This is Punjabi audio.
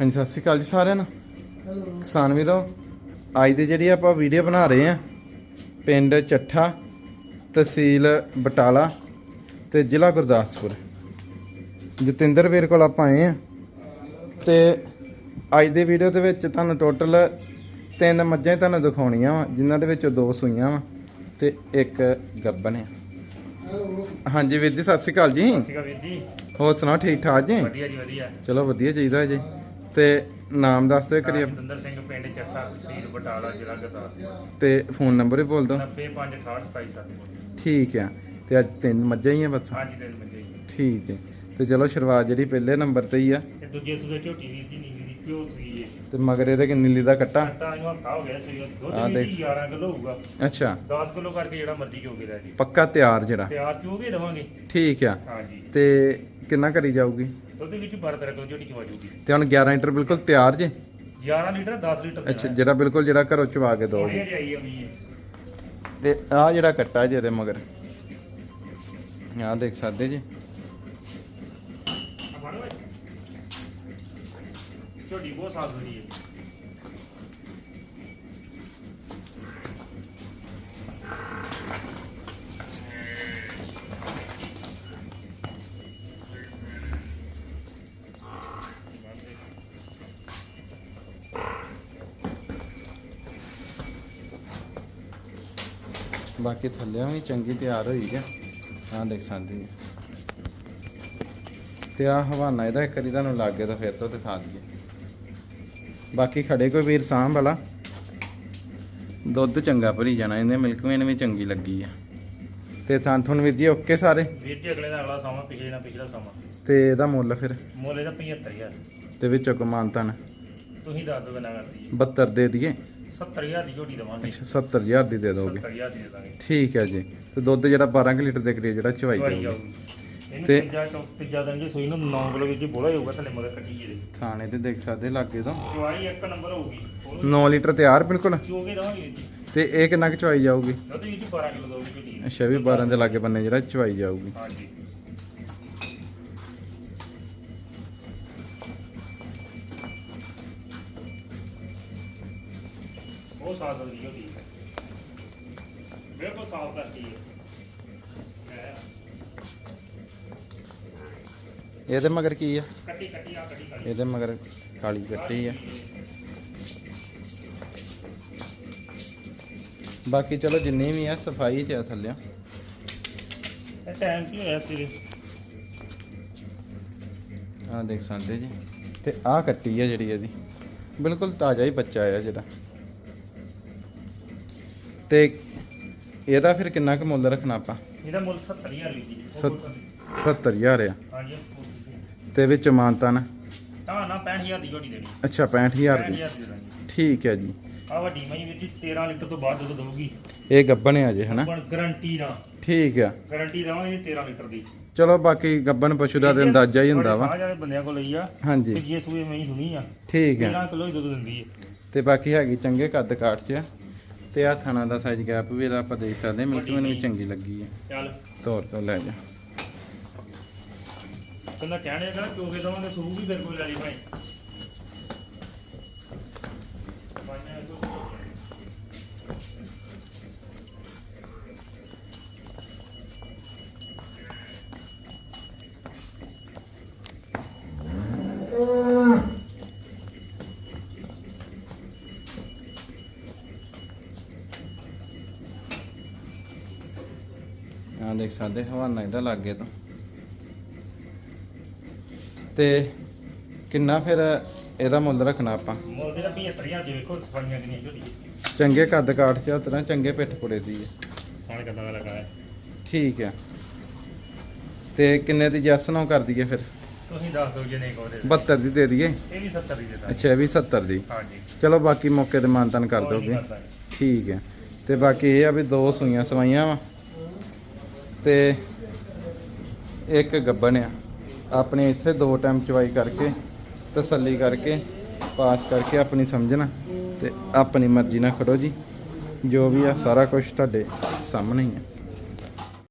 ਹਾਂਜੀ ਸਤਿ ਸ਼੍ਰੀ ਅਕਾਲ ਜੀ ਸਾਰਿਆਂ ਨੂੰ। ਕਿਸਾਨ ਵੀਰੋ ਅੱਜ ਦੀ ਜਿਹੜੀ ਆਪਾਂ ਵੀਡੀਓ ਬਣਾ ਰਹੇ ਆ ਪਿੰਡ ਚੱਠਾ ਤਹਿਸੀਲ ਬਟਾਲਾ ਤੇ ਜ਼ਿਲ੍ਹਾ ਗੁਰਦਾਸਪੁਰ। ਜਤਿੰਦਰ ਵੀਰ ਕੋਲ ਆਪਾਂ ਆਏ ਆ ਤੇ ਅੱਜ ਦੀ ਵੀਡੀਓ ਦੇ ਵਿੱਚ ਤੁਹਾਨੂੰ ਟੋਟਲ ਤਿੰਨ ਮੱਝਾਂ ਤੁਹਾਨੂੰ ਦਿਖਾਉਣੀਆਂ ਵਾ ਜਿਨ੍ਹਾਂ ਦੇ ਵਿੱਚੋਂ ਦੋ ਸੂਈਆਂ ਵਾ ਤੇ ਇੱਕ ਗੱਬਨ ਆ ਹਾਂਜੀ ਵੀਰ ਜੀ ਸਤਿ ਸ਼੍ਰੀ ਅਕਾਲ ਜੀ। ਸੀਗਾ ਵੀਰ ਜੀ। ਹੋਰ ਸੁਣਾਓ ਠੀਕ ਠਾਕ ਜੀ? ਵਧੀਆ ਜੀ ਵਧੀਆ। ਚਲੋ ਵਧੀਆ ਚਾਹੀਦਾ ਜੀ। ਤੇ ਨਾਮ ਦੱਸ ਦਿਓ ਕਰੀਏ ਜਤਿੰਦਰ ਸਿੰਘ ਪਿੰਡ ਚੱਠਾ ਤਹਿਸੀਲ ਬਟਾਲਾ ਜ਼ਿਲ੍ਹਾ ਗੁਰਦਾਸਪੁਰ ਤੇ ਫੋਨ ਨੰਬਰ ਵੀ ਬੋਲ ਦਿਓ। 95682777 ਠੀਕ ਆ। ਤੇ ਅੱਜ ਤਿੰਨ ਮੱਝਾਂ ਹੀ ਆ ਬਸ। ਹਾਂਜੀ ਦਿਨ ਮੰਜੇ ਜੀ ਠੀਕ ਹੈ ਤੇ ਚਲੋ ਸ਼ੁਰੂਆਤ ਜਿਹੜੀ ਪਹਿਲੇ ਨੰਬਰ ਤੇ ਹੀ ਆ। ਤੇ ਦੂਜੇ ਸੂਏ ਝੋਟੀ ਵੀਰ ਜੀ ਨੀਵੀਂ ਦੀ ਪਿਓ ਸੀ ਇਹ ਤੇ ਮਗਰ ਇਹਦੇ ਕਿ ਨੀਲੀ ਦਾ ਕੱਟਾ ਘੰਟਾ ਨੂੰ ਹਫਤਾ ਹੋ ਗਿਆ ਸੀ ਆਹ ਦੁੱਧ ਦੇਖ। ਵੀ 11 ਕਿਲੋ ਹੋਊਗਾ। ਅੱਛਾ। 10 ਕਿਲੋ ਕਰਕੇ ਜਿਹੜਾ ਮਰਜ਼ੀ ਚੋਗੇ ਲੈ ਜੀ। ਪੱਕਾ ਤਿਆਰ ਜਿਹੜਾ। ਤਿਆਰ ਚੋਗੇ ਦਵਾਂਗੇ। ਠੀਕ ਆ। ਹਾਂਜੀ। ਤੇ ਕਿੰਨਾ ਕਰੀ ਜਾਊਗੀ? ਦੁੱਧ ਵਿੱਚ 12 ਤਰ੍ਹਾਂ ਕਿਲੋ ਝੋਟੀ ਚਵਾ ਜੂਗੀ ਤੇ ਹੁਣ 11 ਲੀਟਰ ਬਿਲਕੁਲ ਤਿਆਰ ਜੇ? 11 ਲੀਟਰ 10 ਲੀਟਰ ਅੱਛਾ ਜਿਹੜਾ ਬਿਲਕੁਲ ਜਿਹੜਾ ਘਰੋਂ ਚਵਾ ਕੇ ਹੋਣੀ ਹੈ। ਤੇ ਆ ਜਿਹੜਾ ਕੱਟਾ ਜੇ ਇਹਦੇ ਮਗਰ। ਆਹ ਦੇਖ ਸਕਦੇ ਜੀ? ਆ। ਝੋਟੀ ਬਹੁਤ ਸਾਫ਼ ਹੋਈ ਹੈ। ਬਾਕੀ ਥੱਲਿਆਂ ਵੀ ਚੰਗੀ ਤਿਆਰ ਹੋਈ ਹੈ ਆਹ ਦੇਖ ਸਕਦੇ ਜੀ ਤੇ ਆ ਹਵਾਨਾ ਇਹਦਾ ਇੱਕ ਵਾਰੀ ਤੁਹਾਨੂੰ ਲੱਗ ਗਿਆ ਤਾਂ ਫਿਰ ਤੋਂ ਦਿਖਾ ਦਈਏ। ਬਾਕੀ ਖੜੇ ਕੋਈ ਵੀਰ ਸਾਂਭ ਵਾਲਾ। ਦੁੱਧ ਚੰਗਾ ਭਰੀ ਜਾਣਾ ਇਹਨੇ ਮਿਲਕ ਵੇਨ ਵੀ ਚੰਗੀ ਲੱਗੀ ਆ। ਤੇ ਸੰਥੁਨ ਵੀਰ ਜੀ ਓਕੇ ਸਾਰੇ? ਵੀਰ ਜੀ ਅਗਲੇ ਦਾ ਅਗਲਾ ਸਮਾਂ ਪਿਛਲੇ ਨਾਲ ਪਿਛਲਾ ਸਮਾਂ। ਤੇ ਇਹਦਾ ਮੁੱਲ ਫਿਰ? ਮੁੱਲ ਇਹਦਾ 75000 ਤੇ ਵਿੱਚੋਂ ਕਮਾਨਤਨ ਤੁਸੀਂ ਦੱਸ ਦਿਓ ਕਿੰਨਾ ਕਰਦੀ 72 ਦੇ ਦਈਏ। 70000 ਦੀ ਝੋਟੀ ਦਵਾਂਗੇ। ਅੱਛਾ 70000 ਦੀ ਦੇ ਦੋਗੇ। 70000 ਦੀ ਦੇ ਦਾਂਗੇ। ਠੀਕ ਹੈ ਜੀ। ਤੇ ਦੁੱਧ ਜਿਹੜਾ 12 ਕੁ ਲੀਟਰ ਦੇ ਕਰੀਬ ਜਿਹੜਾ ਚਵਾਈ ਜਾਊਗੀ। ਜਾਊਗੀ। ਤੇ- ਤੀਜਾ ਤੀਜਾ ਦਿਨ ਜੇ ਸੂਈ ਨੂੰ 9 ਕਿਲੋ ਵਿੱਚ ਬੋਲਾ ਹੀ ਹੋਊਗਾ ਥੱਲੇ ਮਗਰ ਕੱਟੀ ਜਿਹਦੇ ਥਾਣੇ ਤੇ ਦੇਖ ਸਕਦੇ ਲਾਗੇ ਤੋਂ। ਚਵਾਈ ਇੱਕ ਨੰਬਰ ਹੋਊਗੀ। 9 ਲੀਟਰ ਤਿਆਰ ਬਿਲਕੁਲ। ਚੋਗੇ ਦਵਾਂਗੇ ਜੀ ਤੇ ਇਹ ਕਿੰਨਾ ਕੁ ਚਵਾਈ ਜਾਊਗੀ? ਦੁੱਧ ਵਿੱਚ 12 ਕਿਲੋ ਦੋਗੇ। ਅੱਛਾ ਵੀ 12 ਦੇ ਲਾਗੇ ਬੰਨੇ ਜਿਹੜਾ ਚਵਾਈ ਜਾਊਗੀ। ਹਾਂਜੀ। ਉਹ ਸਾਫ਼ ਦੀ ਝੋਟੀ ਬਿਲਕੁਲ ਸਾਫ਼ ਕਰਤੀ ਹੈ। ਇਹਦੇ ਮਗਰ ਕੀ ਆ? ਕੱਟੀ ਕੱਟੀ ਆ ਕੱਟੀ ਕੱਟੀ ਇਹਦੇ ਮਗਰ ਕਾਲੀ ਕੱਟੀ ਆ। ਬਾਕੀ ਚਲੋ ਜਿੰਨੀ ਵੀ ਆ ਸਫ਼ਾਈ ਚ ਆ ਥੱਲੇ। ਇਹ ਟਾਈਮ ਕੀ ਹੋਇਆ ਤੇਰੇ ਆ ਦੇਖ ਸਕਦੇ ਜੀ। ਤੇ ਆ ਕੱਟੀ ਆ ਜਿਹੜੀ ਇਹਦੀ। ਬਿਲਕੁਲ ਤਾਜ਼ਾ ਹੀ ਬੱਚਾ ਆ ਜਿਹੜਾ। ਤੇ ਇਹਦਾ ਫਿਰ ਕਿੰਨਾ ਕੁ ਮੁੱਲ ਰੱਖਣਾ ਆਪਾਂ? ਇਹਦਾ ਮੁੱਲ 70000 ਵੀਰ ਜੀ ਸੱਤ- 70000 ਆ। ਹਾਂਜੀ ਤੇ ਵਿੱਚ ਮਾਨਤਾਨ ਤਾਂ ਨਾ 65000 ਦੀ ਝੋਟੀ ਦੇਣੀ। ਅੱਛਾ 65000 ਦੀ। 65000 ਦੀ ਦੇ ਦਾਂਗੇ ਠੀਕ ਹੈ ਜੀ। ਆ ਵੱਡੀ ਮਈ ਵੀਰ ਜੀ 13 ਲੀਟਰ ਤੋਂ ਬਾਅਦ ਦੁੱਧ ਦਊਗੀ। ਇਹ ਗੱਬਣ ਆ ਜੇ ਹਨਾ? ਗਾਰੰਟੀ ਨਾਲ। ਠੀਕ ਆ। ਗਾਰੰਟੀ ਦੇਵਾਂਗੇ 13 ਲੀਟਰ ਦੀ। ਚਲੋ ਬਾਕੀ ਗੱਬਣ ਪਸ਼ੂ ਦਾ ਤੇ ਅੰਦਾਜ਼ਾ ਹੀ ਹੁੰਦਾ ਵਾ। ਵਾਲੇ ਬੰਦਿਆਂ ਕੋਲ ਲਈ ਆ। ਹਾਂਜੀ। ਜੇ ਸੂਏ ਮੈਂ ਹੀ ਸੁਣੀ ਆ ਠੀਕ ਹੈ 13 ਕਿਲੋ ਹੀ ਦੁੱਧ ਦਿੰਦੀ ਹੈ ਤੇ ਬਾਕੀ ਹੈਗੀ ਚੰਗੇ ਕੱਦ ਕਾਠ ਚ। ਆ। ਤੇ ਆ ਥਣਾ ਦਾ ਸਾਈਜ਼ ਗੈਪ ਵੀ ਇਹਦਾ ਆਪਾਂ ਦੇਖ ਸਕਦੇ ਮਿਲਕ ਮੈਨੂੰ ਵੀ ਚੰਗੀ ਲੱਗੀ ਹੈ। ਚੱਲ। ਤੌਰ ਤੋਂ ਲੈ ਜਾ। ਕਹਿੰਦਾ ਕਹਿਣੇ ਦਾ ਚੋਗੇ ਦਵਾਂਗੇ ਸੂ ਵੀ ਫਿਰ ਕੋਈ ਲੈ ਲਈ ਭਾਈ। ਆ ਦੇਖ ਸਕਦੇ ਹਵਾਨਾ ਇਹਦਾ ਲੱਗੇ ਤੋਂ। ਤੇ ਕਿੰਨਾ ਫਿਰ ਇਹਦਾ ਮੁੱਲ ਰੱਖਣਾ ਆਪਾਂ? ਮੁੱਲ ਦੇ 75000 ਜੀ ਵੇਖੋ ਸਫਾਈਆਂ ਕਿੰਨੀਆਂ ਝੋਟੀ ਚੰਗੇ ਕੱਦ ਕਾਠ ਚ ਉਤਰਾ ਚੰਗੇ ਪਿੱਠ ਪੁੜੇ ਦੀ ਹੈ ਹੁਣ ਕਿੰਨਾ ਦਾ ਲੱਗਾ ਹੈ? ਠੀਕ ਆ। ਤੇ ਕਿੰਨੇ ਦੀ ਜੈਸ ਨਾ ਕਰ ਦਈਏ ਫਿਰ? ਤੁਸੀਂ ਦੱਸ ਦਿਓ ਜੇ ਨਹੀਂ ਕੋਦੇ 72 ਦੀ ਦੇ ਦਈਏ? ਇਹ ਵੀ 70 ਦੀ ਦੇ ਦਾਂਗੇ। ਅੱਛਾ ਇਹ ਵੀ 70 ਦੀ। ਹਾਂਜੀ। ਚਲੋ ਬਾਕੀ ਮੌਕੇ ਤੇ ਮਾਨਤਨ ਕਰ ਦੋਗੇ। ਠੀਕ ਹੈ ਤੇ ਬਾਕੀ ਇਹ ਆ ਵੀ ਦੋ ਸੂਈਆਂ ਸਵਾਈਆਂ ਵਾ। ਤੇ ਇੱਕ ਗੱਬਣ ਆ। ਆਪਣੇ ਇੱਥੇ ਦੋ ਟਾਈਮ ਚਵਾਈ ਕਰਕੇ, ਤਸੱਲੀ ਕਰਕੇ, ਪਾਸ ਕਰਕੇ ਆਪਣੀ ਸਮਝਣਾ ਤੇ ਆਪਣੀ ਮਰਜ਼ੀ ਨਾਲ ਖੜੋ ਜੀ। ਜੋ ਵੀ ਆ, ਸਾਰਾ ਕੁਝ ਤੁਹਾਡੇ ਸਾਹਮਣੇ ਹੀ ਆ।